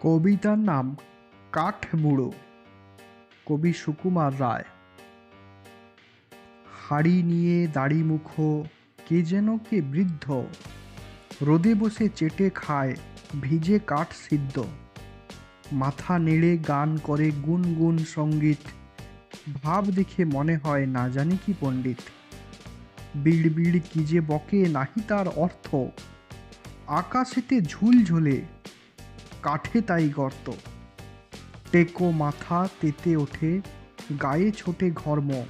কবিতার নাম কাঠবুড়ো কবি সুকুমার রায়। হাড়ি নিয়ে দাড়ি মুখো, কে যেন কে বৃদ্ধ। রোদে বসে চেটে খায়, ভিজে কাঠ সিদ্ধ। মাথা নেড়ে গান করে গুনগুন সংগীত। ভাব দেখে মনে হয় না জানি কি পণ্ডিত। বিড় বিড় কি যে বকে নাহি তার অর্থ। আকাশেতে ঝুল ঝুলে কাঠে তাই গর্ত। টেকো মাথা তেতে ওঠে, গায়ে ছোটে ঘর্ম।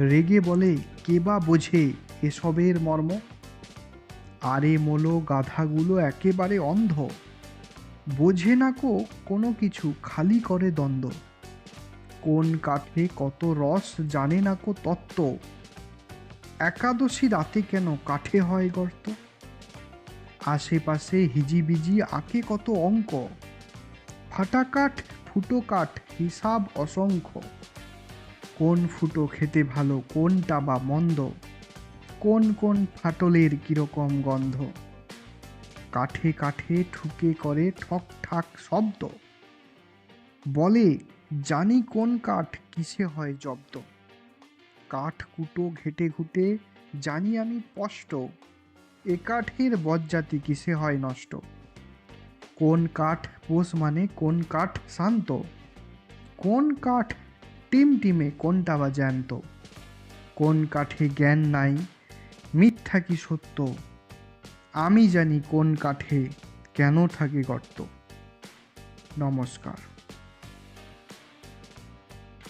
রেগে বলে, কে বা বোঝে এসবের মর্ম? আরে মোলো গাধাগুলো একেবারে অন্ধ। বোঝে না কো কোনো কিছু, খালি করে দ্বন্দ্ব। কোন কাঠে কত রস জানে না কো তত্ত্ব। একাদশী রাতে কেন কাঠে হয় গর্ত? আশেপাশে হিজিবিজি আঁকে কত অঙ্ক? ফাটা কাঠ ফুটো কাঠ হিসাব অসংখ্য। কোন ফুটো খেতে ভালো, কোনটা বা মন্দ? কোন কোন ফাটলের কীরকম গন্ধ? কাঠে কাঠে ঠুকে করে ঠক ঠাক শব্দ। বলে, জানি কোন কাঠ কিসে হয় জব্দ। কাঠ কুটো ঘেটে ঘুটে, জানি আমি স্পষ্ট। এ বজ্জাতি কিসে হয় নষ্ট? কোন কাঠ পোষ মানে কোন কাঠ শান্ত? কোন কাঠ টিম টিমে কোনটা বা জ্যান্ত? কোন কাঠে জ্ঞান নাই, মিথ্যা কি সত্য? আমি জানি কোন কাঠে কেন থাকে গর্ত। নমস্কার।